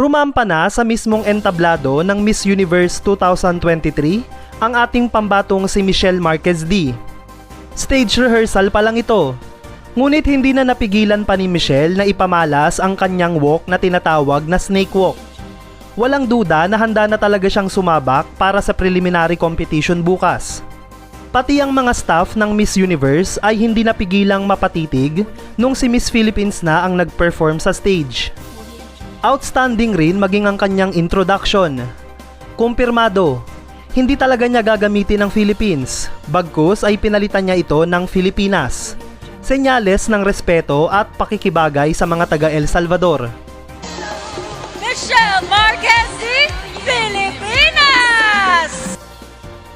Rumampa na sa mismong entablado ng Miss Universe 2023 ang ating pambatong si Michelle Marquez D. Stage rehearsal pa lang ito. Ngunit hindi na napigilan pa ni Michelle na ipamalas ang kanyang walk na tinatawag na snake walk. Walang duda na handa na talaga siyang sumabak para sa preliminary competition bukas. Pati ang mga staff ng Miss Universe ay hindi napigilang mapatitig nung si Miss Philippines na ang nag-perform sa stage. Outstanding rin maging ang kanyang introduction. Kumpirmado, hindi talaga niya gagamitin ng Philippines, bagkus ay pinalitan niya ito ng Filipinas. Senyales ng respeto at pakikibagay sa mga taga El Salvador. Michelle Marquez di Pilipinas!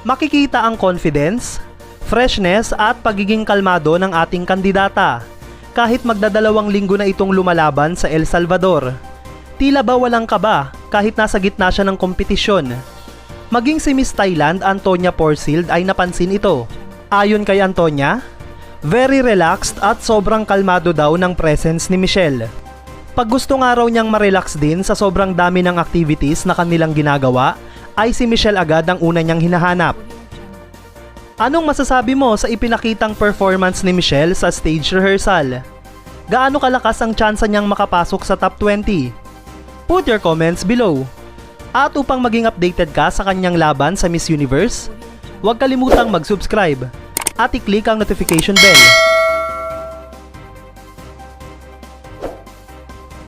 Makikita ang confidence, freshness at pagiging kalmado ng ating kandidata kahit magdadalawang linggo na itong lumalaban sa El Salvador. Tila ba walang kaba kahit nasa gitna siya ng kompetisyon. Maging si Miss Thailand Antonia Porcild ay napansin ito. Ayon kay Antonia, very relaxed at sobrang kalmado daw ng presence ni Michelle. Pag gusto nga raw niyang marelax din sa sobrang dami ng activities na kanilang ginagawa, ay si Michelle agad ang una niyang hinahanap. Anong masasabi mo sa ipinakitang performance ni Michelle sa stage rehearsal? Gaano kalakas ang tsansa niyang makapasok sa top 20? Put your comments below. At upang maging updated ka sa kanyang laban sa Miss Universe, huwag kalimutang mag-subscribe at i-click ang notification bell